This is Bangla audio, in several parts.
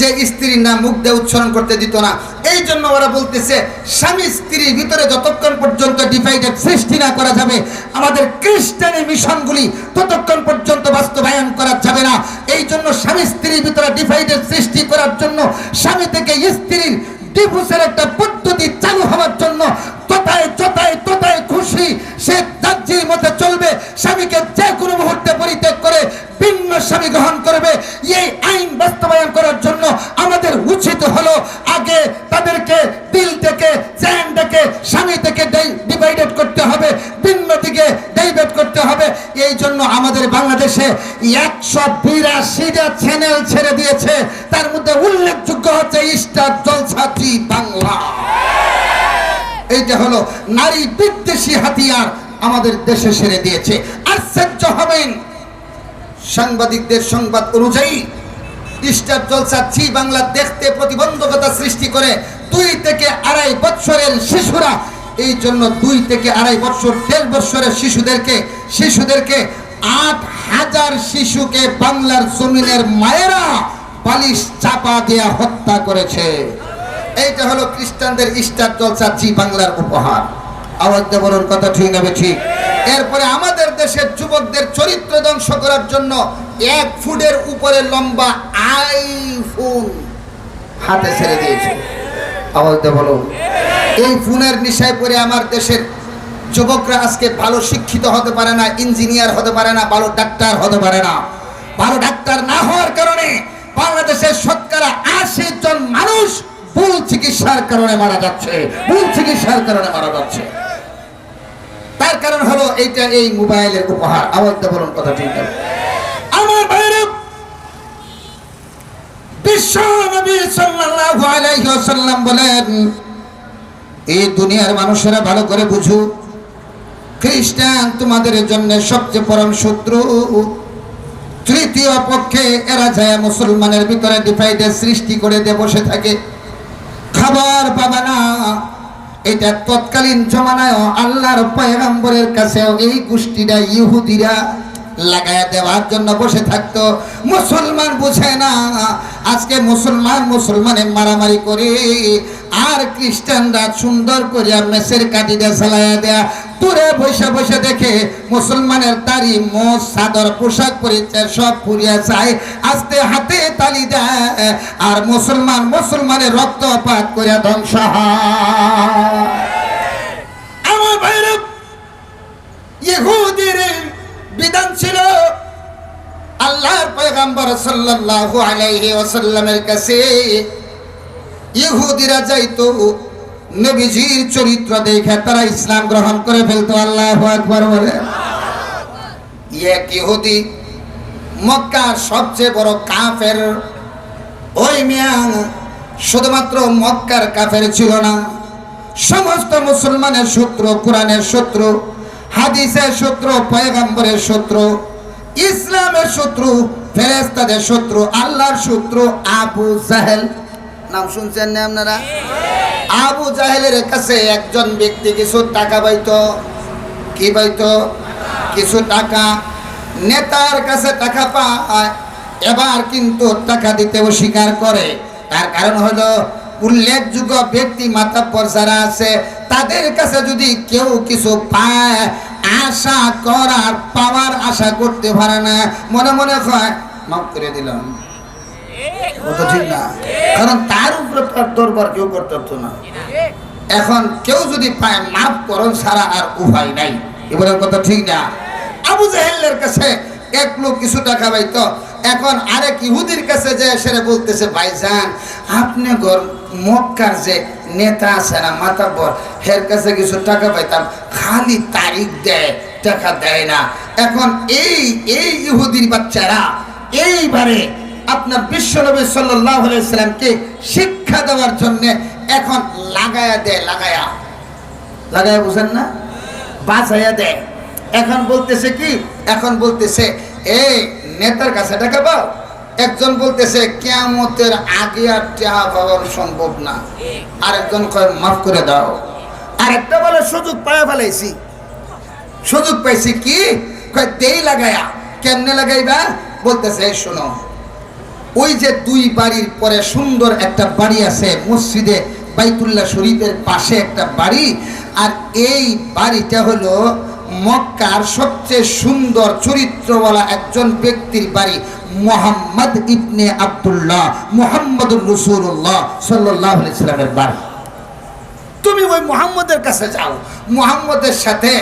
যে স্ত্রীর নাম মুখ দিয়ে উচ্চারণ করতে দিত না। এই জন্য ওরা বলতেছে, স্বামী স্ত্রীর ভিতরে যতক্ষণ পর্যন্ত ডিভাইডেড সৃষ্টি না করা যাবে, আমাদের খ্রিস্টানি মিশনগুলি ততক্ষণ পর্যন্ত বাস্তবায়ন করা যাবে না। এই জন্য স্বামী স্ত্রীর ভিতরে ডিভাইডেড সৃষ্টি করার জন্য স্বামী থেকে স্ত্রীর ডিভোর্সের একটা পদ্ধতি চালু হওয়ার জন্য তোতায় তোতায় তোতায় খুশি সে দার্জির মতে চলবে, স্বামীকে যে কোনো মুহূর্তে পরিত্যাগ করে ভিন্ন স্বামী গ্রহণ করবে। এই আইন বাস্তবায়ন করার জন্য আমাদের উচিত হলো আগে তাদেরকে দিল থেকে চ্যান থেকে, স্বামী থেকে ডিভাইডেড করতে হবে। করতে হবে। এই জন্য আমাদের বাংলাদেশে একশো বিরাশিটা চ্যানেল ছেড়ে দিয়েছে। তার মধ্যে উল্লেখযোগ্য হচ্ছে স্টার জলসাত্রী বাংলা। এইটা হলো নারী বিদ্বেষী হাতিয়ার আমাদের দেশে সেরে দিয়েছে। আশ্চর্য হবেন। সাংবাদিকদের সংবাদ অনুযায়ী স্টার জলসা জি বাংলা দেখতে প্রতিবন্ধকতা সৃষ্টি করে দুই থেকে আড়াই শিশুরা এই জন্য দুই থেকে আড়াই বছর, দেড় বছরের শিশুদেরকে শিশুদেরকে আট হাজার শিশুকে বাংলার জমিনের মায়েরা বালিশ চাপা দেয়া হত্যা করেছে। এইটা হলো খ্রিস্টানদের ইস্টার জলসা জি বাংলার উপহার। আওয়াজ কথা ঠিক নেবে ঠিক? এরপরে আমাদের দেশের যুবকদের চরিত্র ধ্বংস করার জন্য এক ফুটের উপরে লম্বা আইফোন হাতে ছেড়ে দিয়েছে। আওয়াজ দিয়ে বলো। এই ফোনের নিশায় পড়ে আমার দেশের যুবকরা আজকে ভালো শিক্ষিত হতে পারে না, ইঞ্জিনিয়ার হতে পারে না, ভালো ডাক্তার হতে পারে না। ভালো ডাক্তার না হওয়ার কারণে বাংলাদেশের শতকরা আশি জন মানুষ ভুল চিকিৎসার কারণে মারা যাচ্ছে, ভুল চিকিৎসার কারণে মারা যাচ্ছে। তার কারণ হলো এইটা এই মোবাইলের উপহার। আওয়াজ দিয়ে বলুন কথা ঠিক আমার বাইরে এই দুনিয়ার মানুষেরা ভালো করে বুঝু, খ্রিস্টান তোমাদের জন্য সবচেয়ে পরম শত্রু। তৃতীয় পক্ষে এরা যায় মুসলমানের ভিতরে ডিভাইডের সৃষ্টি করে দিয়ে বসে থাকে। খাবার পাবা না। এটা তৎকালীন জমানায় আল্লাহর পয়গম্বরের কাছেও এই গোষ্ঠীরা ইহুদিরা লাগায় দেওয়ার জন্য বসে থাকতো। মুসলমান বুঝে না, আজকে মুসলমান মুসলমানে মারামারি করে, আর খ্রিস্টানরা সুন্দর করে মেসের কাটিটা চালাইয়া দেয়া। দূরে বসে বসে দেখে মুসলমানের তারি মোষ সাদর পোশাক পরিচয় সব পুড়িয়া যায়, আস্তে হাতে তালি দেয়, আর মুসলমান মুসলমানের রক্তপাত করে ধ্বংস হয়। আমার ইহুদির বিধান ছিল আল্লাহর পয়গাম্বর সাল্লাল্লাহু আলাইহি ওয়াসাল্লামের কাছে ইহুদিরা যাইতো, নবীজির চরিত্র দেখে তারা ইসলাম গ্রহণ করে ফেলতো। আল্লাহু আকবার বলে। এক ইহুদি মক্কার সবচেয়ে বড় কাফের, ওই মিয়াং শুধুমাত্র মক্কার কাফের ছিল না, সমস্ত মুসলমানের শত্রু, কোরআনের শত্রু, হাদিসের শত্রু, পয়গম্বরের শত্রু ইসলামের শত্রু ফেরেস্তাদের শত্রু, আল্লাহর শত্রু আবু জাহেল। নাম শুনছেন না আপনারা? আবু জাহেলের কাছে একজন ব্যক্তি কিছু টাকা পাইতো। কি পাইতো? কিছু টাকা। নেতার কাছে টাকা পায়, এবার কিন্তু টাকা দিতে অস্বীকার করে। তার কারণ হলো, উল্লেখযোগ্য ব্যক্তি মাতাব্বর যারা আছে, তাদের কাছে যদি কেউ কিছু পায় আশা করার পাওয়ার আশা করতে পারে না। মনে মনে হয় মাফ করে দিলাম। ঠিক না। কারণ তার উপরে দরবার কেউ করতে পারতো না। এখন কেউ যদি পায়, মাফ করন ছাড়া আর উপায় নাই। এবারের কথা ঠিক না। আবু জাহেলের কাছে এক লোক কিছু টাকা পাইতো। এখন আরেক ইহুদির কাছে যে সেরে বলতেছে, ভাইজান, আপনি ঘর মক্কার যে নেতা আছে না মাতাব্বর হের কাছে কিছু টাকা পাইতাম, খালি তারিখ দেয়, টাকা দেয় না। এখন এই এই ইহুদির বাচ্চারা এইবারে আপনার বিশ্বনবী সাল্লাহ সাল্লামকে শিক্ষা দেওয়ার জন্য এখন লাগায়া দেয়, লাগায়া। লাগায়া বুঝেন না? বাঁচাইয়া দেয়। এখন বলতেছে কি? এখন বলতেছে, এ, নেতার কাছে টাকা পাও? একজন বলতেছে, কেয়ামতের আগে আর টাকা পাওয়া সম্ভব না। আরেকজন কয়, মাফ করে দাও। আরেকটা বলে, সুযোগ পায়া ফেলাইছি। সুযোগ পাইছি কি? কয়, দেই লাগায়া। কেমনে লাগাইবা? বলতেছে শোনো, ওই যে দুই বাড়ির পরে সুন্দর একটা বাড়ি আছে মসজিদে বাইতুল্লাহ শরীফের পাশে একটা বাড়ি, আর এই বাড়িটা হলো মক্কার সবচেয়ে সুন্দর চরিত্রওয়ালা একজন ব্যক্তির বাড়ি। মোহাম্মদ ইবনে আব্দুল্লাহ, মোহাম্মদুর রসুল্লাহ সাল্লাহ ইসলামের বাড়ি। তুমি ওই মোহাম্মদের কাছে যাও। মোহাম্মদের সাথে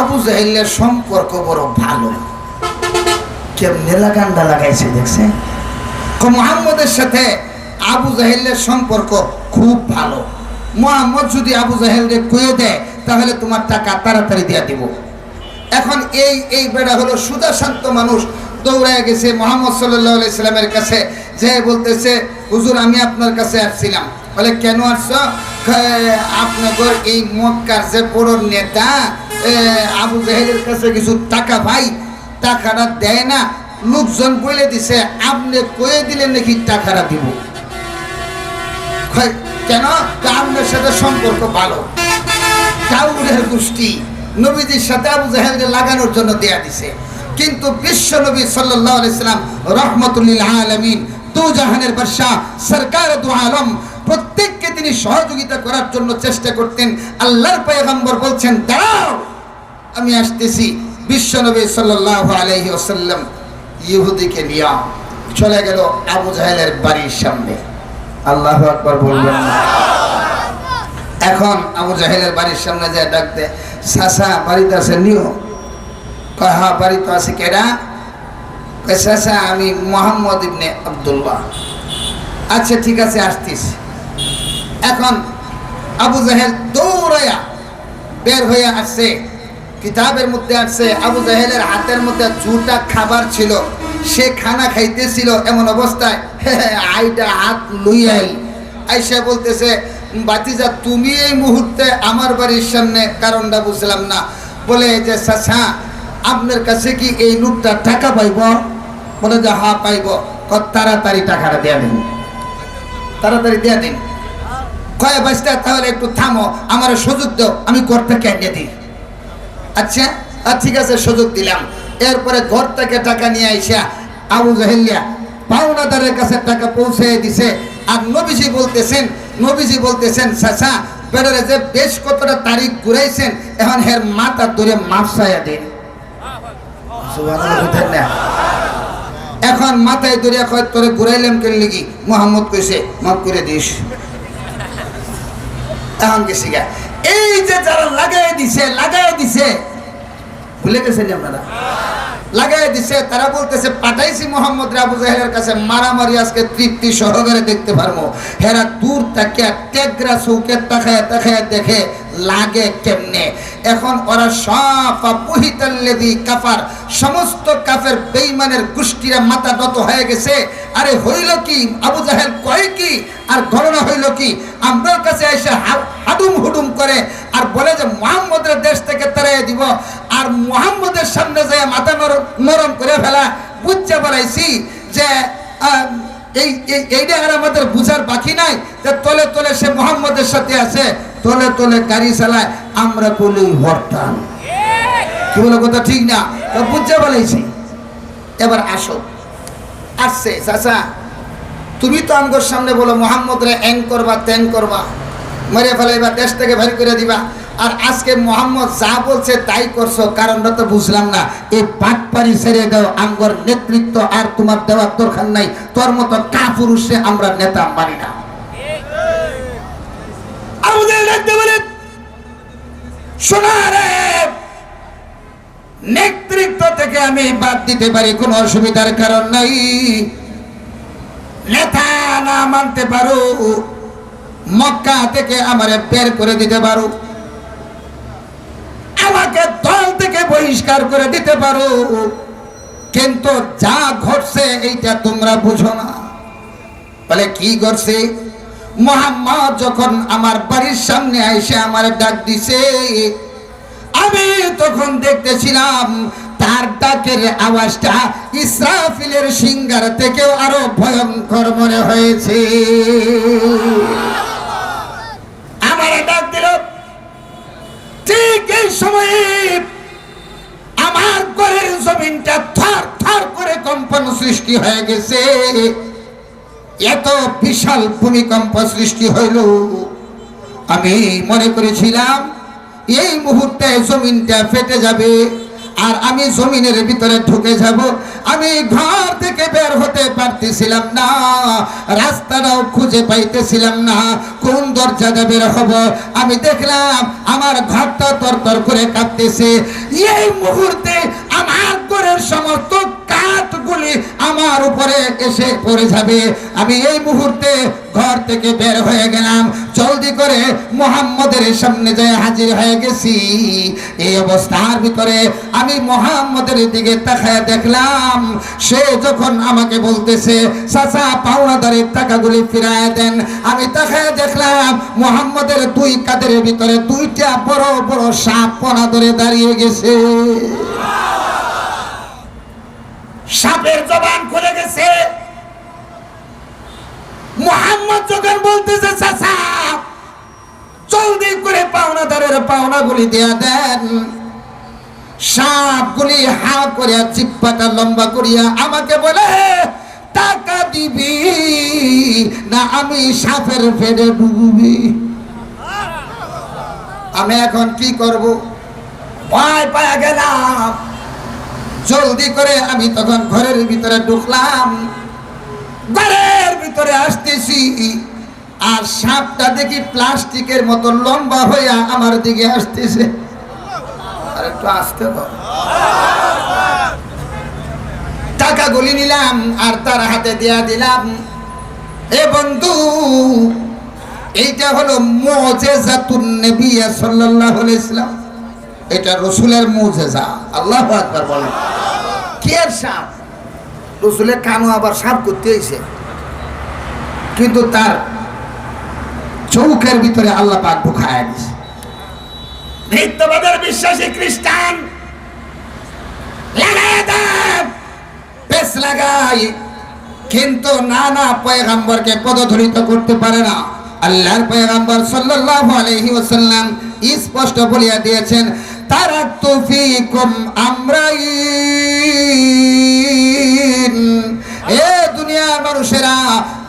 আবু জাহিলের সম্পর্ক বড় ভালো। কেমনে লাগান্ডা লাগাইছে দেখছে মোহাম্মদের সাথে আবু জাহেলের সম্পর্ক খুব ভালো। মোহাম্মদ যদি আবু জাহেলকে কুয়ে দেয়, তাহলে তোমার টাকা তাড়াতাড়ি দিয়ে দিব। এখন এই এই বেড়া হলো সুদাশান্ত মানুষ দৌড়ায় গেছে মোহাম্মদ সাল্লাহ কাছে। যে বলতেছে, হুজুর, আমি আপনার কাছে আসছিলাম। বলে, কেন আসছো? আপনাদের এই মক্কার যে বড় নেতা আবু জাহেলের কাছে কিছু টাকা ভাই, টাকাটা দেয় না, লোকজন বলে দিছে, আপনি কয়ে দিলে নাকি টাকাটা দিব? কেন? আপনার সাথে সম্পর্ক ভালো। কাউরের গোষ্ঠী নবীজির সাথে আবু জাহেলকে লাগানোর জন্য দেয়া দিছে। কিন্তু বিশ্ব নবী আলাইসালাম রহমতুল্লিল আলমিন দু জাহানের বাদশাহ সরকার দু আলম প্রত্যেককে তিনি সহযোগিতা করার জন্য চেষ্টা করতেন। আল্লাহর পয়গম্বর বলছেন, দাঁড়াও, আমি আসতেছি। বিশ্ব নবী সাল্লাহ আলহি আসাল্লাম ইহুদিকে নিয়ে চলে গেল আবু জাহেলের বাড়ির সামনে। আল্লাহ আকবর বলবেন। এখন আবু জাহেলের বাড়ির সামনে যায় ডাকতে সাসা, বাড়িতে আছে নিও। কয় হ্যাঁ বাড়িতে আছে কেডা? কয় আমি মোহাম্মদ ইবনে আব্দুল্লাহ। আচ্ছা ঠিক আছে, আসতিস। এখন আবু জাহেল দৌড়াইয়া বের হয়ে আসছে, কিতাবের মধ্যে আসছে, আবু জাহেলের হাতের মধ্যে জুটা খাবার ছিল, সে খানা খাইতেছিল এমন অবস্থায় আইটা হাত লুইয়াই আইসা বলতেছে, বাতিজা, তুমি এই মুহূর্তে আমার বাড়ির সামনে কারণটা বুঝলাম না। বলে, যে চাচা আপনার কাছে কি এই লোকটা টাকা পাইব? বলে যে হা পাইব। কত তাড়াতাড়ি টাকাটা দেয়া দিন। তাড়াতাড়ি দেয়া দিন। কয় বাস্তা তাহলে একটু থামো আমার সুযোগ দাও, আমি ঘরটা কেটে দিই। আচ্ছা আর ঠিক আছে, সুযোগ দিলাম। এরপরে ঘর থেকে টাকা নিয়ে আইসা আবু জাহেলিয়া পাওনাদারের কাছে টাকা পৌঁছে দিছে। আর নবীজি বলতেছেন নবীজি বলতেছেন, চাচা বেড়ারে যে বেশ কতটা তারিখ ঘুরাইছেন, এখন হের মাথা ধরে মাপসাইয়া দিন? এখন মাথায় ধরে কয়, তোরে ঘুরাইলাম কেন লিগি? মোহাম্মদ কইছে, মাফ করে দিস। এখন গেছি গা এই যে যারা লাগাই দিছে লাগাই দিছে। ভুলে গেছেন আপনারা? লাগাই দিছে, তারা বলতেছে, পাঠাইছি মোহাম্মদ আবু জাহেলের কাছে, মারামারি আজকে তৃপ্তি সহকারে দেখতে পারব। হেরা দূর তাকিয়া টেগরা চৌকে তাকায় তাকায় দেখে লাগে কেমনে? এখন ওরা সব পুহিতাল্লেদি কাফার, সমস্ত কাফের বেইমানের গোষ্ঠীরা মাথা নত হয়ে গেছে। আরে হইল কি? আবু জাহেল কয় কি? আর ঘটনা হইল কি? আমার কাছে এসে হাডুম হুডুম করে আর বলে যে মোহাম্মদের দেশ থেকে তারাই দিব। আর মোহাম্মদের সামনে যায় মাথা নরম নরম করে ফেলা, বুঝতে পারাইছি যে এই, এই- এইটা আর আমাদের বুঝার বাকি নাই তলে তলে সে মোহাম্মদের সাথে আছে, তলে তলে চালায়, আমরা কি বলে ঠিক না? পারাইছি এবার আসো। আসছে, চাচা, তুমি তো আমগোর সামনে বলো মোহাম্মদ রে এন করবা তেন করবা, মেরে ফেলাইবা, দেশ থেকে বের করে দিবা। আর আজকে মোহাম্মদ যা বলছে তাই করছ, কারণটা তো বুঝলাম না। এই পাটপাড়ি ছেড়ে দাও আমগর নেতৃত্ব আর তোমার দেওয়ার দরকার নাই। তোর মতো কাপুরুষে আমরা নেতা মানি না। নেতৃত্ব থেকে আমি বাদ দিতে পারি, কোনো অসুবিধার কারণ নাই। নেতা না মানতে পারো, মক্কা থেকে আমারে বের করে দিতে পারো আমাকে দল বহিষ্কার করে দিতে পারো। কিন্তু যা ঘটছে এইটা তোমরা বুঝো না। বলে, কি করছে মোহাম্মদ যখন আমার বাড়ির সামনে এসে আমার ডাক দিছে, আমি তখন দেখতেছিলাম তার ডাকের আওয়াজটা ইসরাফিলের সিঙ্গার থেকেও আরও ভয়ঙ্কর মনে হয়েছে। আমার ডাক দিল, ঠিক এই সময়ে ঘরের জমিনটা থার থার করে কম্পন সৃষ্টি হয়ে গেছে। এত বিশাল ভূমিকম্প সৃষ্টি হইল। আমি মনে করেছিলাম, এই মুহূর্তে জমিনটা ফেটে যাবে। আর আমি জমিনের ভিতরে ঢুকে যাব। আমি ঘর থেকে বের হতে পারতেছিলাম না। রাস্তাটাও খুঁজে পাইতেছিলাম না। কোন দরজাটা বের হব? আমি দেখলাম আমার ঘরটা তরতর করে কাঁদতেছে এই মুহূর্তে আমার ঘরের সমস্ত কাঠগুলি আমার উপরে এসে পড়ে যাবে। আমি এই মুহূর্তে ঘর থেকে বের হয়ে গেলাম। জলদি করে মোহাম্মদের সামনে যেয়ে হাজির হয়ে গেছি। এই অবস্থার ভিতরে আমি মোহাম্মদের দিকে তাকায় দেখলাম, সে যখন আমাকে বলতেছে, চাচা, পাওনাদারের টাকাগুলি ফিরায় দেন। আমি তাকায় দেখলাম, মোহাম্মদের দুই কাদের ভিতরে দুইটা বড় বড় সাপ পোনা ধরে দাঁড়িয়ে গেছে। সাপের জবান খুলে গেছে। মোহাম্মদ যখন বলতেছে চাচা জলদি করে পাওনাদারের পাওনাগুলি দেয়া দেন। সাপগুলি হা করিয়া চিপ্পাটা লম্বা করিয়া আমাকে বলে, টাকা দিবি না আমি সাপের ফেরে ডুববি আমি এখন কি করব? ভয় পায়া গেলাম। জলদি করে আমি তখন ঘরের ভিতরে ঢুকলাম। ঘরের ভিতরে আসতেছি। আর সাপটা দেখি প্লাস্টিকের মতো লম্বা হইয়া আমার দিকে আসতেছে। আর একটু আসতে টাকা গুলি নিলাম আর তার হাতে দেয়া দিলাম। এ বন্ধু, এইটা হলো মুজিজাতুন নবী সাল্লাল্লাহু আলাইহি ইসলাম এটা রসুলের মুজিজা। আল্লাহু আকবার বলেন। কে সাপ? রসুলের কানু আবার সাপ করতে হয়েছে কিন্তু তার চৌকের ভিতরে আল্লাহ পাক ঢুকায় নিত্যবাদের বিশ্বাসী খ্রিস্টান পেস লাগাই। কিন্তু না না পয়গাম্বরকে পদধরিত করতে পারে না। আল্লাহর পয়গাম্বর সাল্লাল্লাহু আলাইহি ওয়াসাল্লাম স্পষ্ট বলিয়া দিয়েছেন তারাক্তু ফিকুম আমরাই এ দুনিয়ার মানুষেরা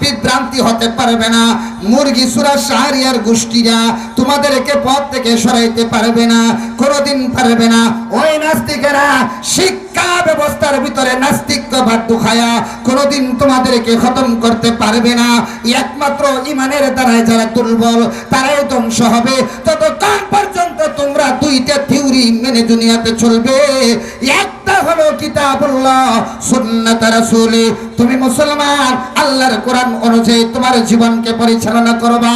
বিভ্রান্তি হতে পারবে না। মুরগি সুরা সাহারিয়ার গোষ্ঠীরা তোমাদেরকে পথ থেকে সরাইতে পারবে না, কোনোদিন পারবে না। ওই নাস্তিকেরা শিক্ষা ব্যবস্থার ভিতরে নাস্তিকবাদ দুখায়া কোনোদিন তোমাদেরকে খতম করতে পারবে না। একমাত্র ইমানের দ্বারাই যারা দুর্বল, তারাই ধ্বংস হবে। ততক্ষণ পর্যন্ত তোমরা দুইটা থিওরি মেনে দুনিয়াতে চলবে। একটা হলো কিতাবুল্লাহ, সুন্নাত রাসূলি। তুমি মুসলমান, আল্লাহর কোরআন অনুযায়ী তোমার জীবনকে পরিচালনা করবা।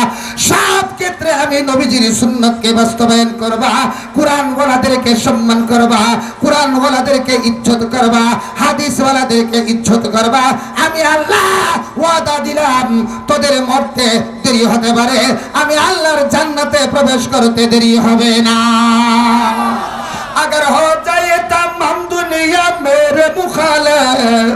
সব ক্ষেত্রে আমি নবীজির সুন্নতকে বাস্তবায়ন করবা কোরআন ওয়ালাদেরকে সম্মান করবা কোরআন ওয়ালাদেরকে ইজ্জত করবা হাদিস ওয়ালাদেরকে ইজ্জত করবা আমি আল্লাহ ওয়াদা দিলাম তোদের মরতে দেরি হতে পারে আমি আল্লাহর জান্নাতে প্রবেশ করতে দেরি হবে না अगर हो जाए तमाम दुनिया मेरे मुखालिफ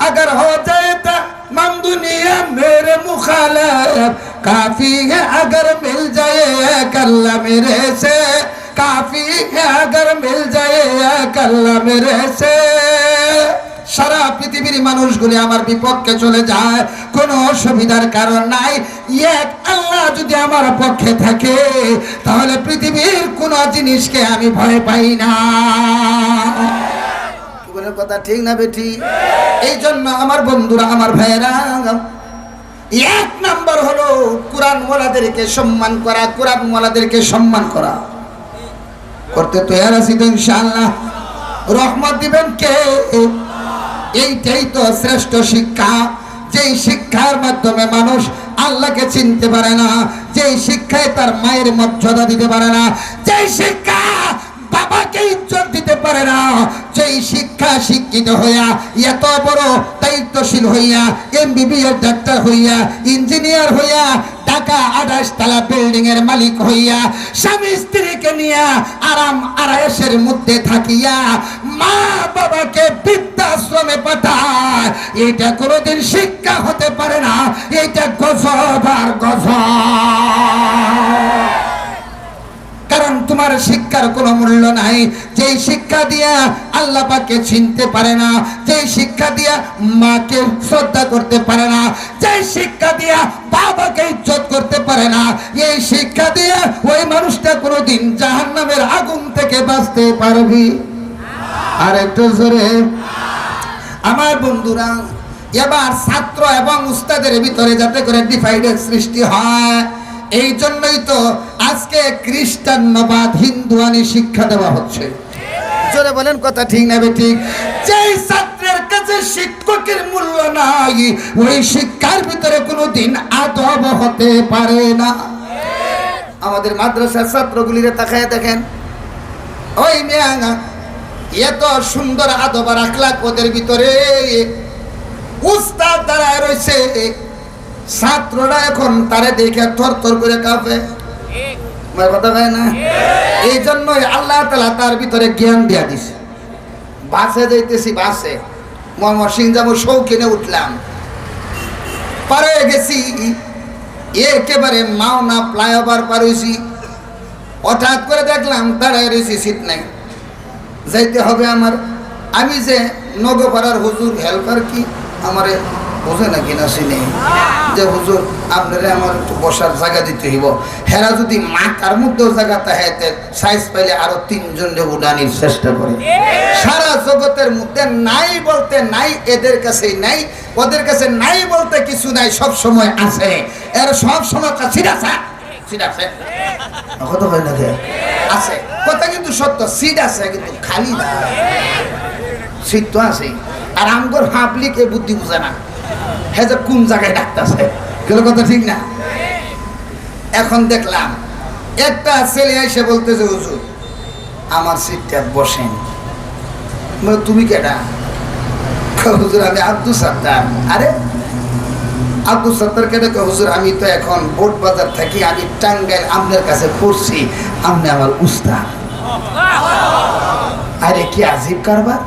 अगर हो जाए तमाम दुनिया मेरे मुखालिफ काफी है अगर मिल जाए कल्ला मेरे से काफी है अगर मिल जाए कल्ला मेरे से সারা পৃথিবীর মানুষগুলি আমার বিপক্ষে চলে যায় কোনো অসুবিধার কারণ নাই এক আল্লাহ যদি আমার পক্ষে থাকে তাহলে পৃথিবীর কোনো জিনিসকে আমি ভয় পাই না জীবনের কথা ঠিক না বেঠি এই জন্য আমার বন্ধুরা আমার ভাইয়েরা এক নাম্বার হলো কোরআন ওয়ালাদেরকে সম্মান করা কোরআন ওয়ালাদেরকে সম্মান করা। করতে তৈরি আছি তো ইনশাআল্লাহ। রহমত দিবেন কে? এইটাই তো শ্রেষ্ঠ শিক্ষা। যেই শিক্ষার মাধ্যমে মানুষ আল্লাহকে চিনতে পারে না, যেই শিক্ষায় তার মায়ের মর্যাদা দিতে পারে না, যেই শিক্ষা বাবাকে ইজ্জত দিতে পারে না। যেই শিক্ষা শিক্ষিত হইয়া, এত বড় দায়িত্বশীল হইয়া, এমবিবিএস ডাক্তার হইয়া, ইঞ্জিনিয়ার হইয়া, ঢাকা আঠাশ তালা বিল্ডিং এর মালিক হইয়া, স্বামী স্ত্রীকে নিয়ে আরাম আরায়েশের মধ্যে থাকিয়া মা বাবাকে বৃদ্ধাশ্রমে পাঠায়। এটা কোনোদিন শিক্ষা হতে পারে না। এটা গজব আর গজব। কারণ তোমার শিক্ষার কোনো মূল্য নাই। যেই শিক্ষা দিয়া আল্লাহ পাকে চিনতে পারে না, যেই শিক্ষা দিয়া মাকে শ্রদ্ধা করতে পারে না, যেই শিক্ষা দিয়া বাবাকে ইজ্জত করতে পারে না, এই শিক্ষা দিয়া ওই মানুষটা কোনোদিন জাহান্নামের আগুন থেকে বাঁচতে পারবি। আর একটু জোরে। আমার বন্ধুরা, এবার ছাত্র এবং উস্তাদের ভিতরে যাতে করে ডিভাইডের সৃষ্টি হয় এই জন্যই তো আজকে খ্রিস্টান্যবাদ হিন্দুয়ানি শিক্ষা দেওয়া হচ্ছে। জোরে বলেন কথা ঠিক নেবে ঠিক? যেই ছাত্রের কাছে শিক্ষকের মূল্য নাই, ওই শিক্ষার ভিতরে কোনোদিন আদব হতে পারে না। আমাদের মাদ্রাসার ছাত্রগুলিরে তাকায় দেখেন। ওই মেয়া এত সুন্দর আদব আর আখলাক ওদের ভিতরে। উস্তাদ দাঁড়ায় রয়েছে। ছাত্ররা এখন তারে দেখে থর থর করে কাঁপে। কথা হয় না? এই জন্যই আল্লাহ তালা তার ভিতরে জ্ঞান দিয়া দিছে। বাসে যাইতেছি বাসে। মোহাম্মদ সিং যাব শৌখিনে উঠলাম। পারে গেছি। একেবারে মাওনা ফ্লাইওভার পার হয়েছি হঠাৎ করে দেখলাম দাঁড়ায় রয়েছি সিট নাই। যাইতে হবে আমার। আমি যে নগপাড়ার হুজুর হেল্পার কি? আমারে বোঝে নাকি না, চিনি? যে হুজুর, আপনারা আমার একটু বসার জায়গা দিতে হইব। হেরা যদি মাথার মধ্যেও জায়গা তাহাতে সাইজ পাইলে আরও তিনজন উডানির চেষ্টা করে। সারা জগতের মধ্যে নাই বলতে নাই, এদের কাছে নাই, ওদের কাছে নাই বলতে কিছু নাই, সব সময় আছে। এর সব সময় সিট আছে? সিট হয় আর আমগর পাবলিক এ বুদ্ধি বুঝে না। হ্যাঁ যে কোন জায়গায় ডাকতেছে কেন কথা ঠিক না? এখন দেখলাম একটা ছেলে এসে বলতেছে হুজুর আমার সিটটা বসেন। তুমি কেডা? হুজুর আমি আব্দুল সাত্তার। আরে আব্দুল সত্তর কেটে কয়, হুজুর আমি তো এখন বোট বাজার থাকি আমি টাঙ্গাইল আপনার কাছে পড়ছি আপনি আমার উস্তাদ। আরে কি আজিব কারবার?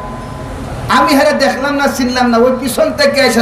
আমি হারে দেখলাম না চিনলাম না ওই পিছন থেকে এসে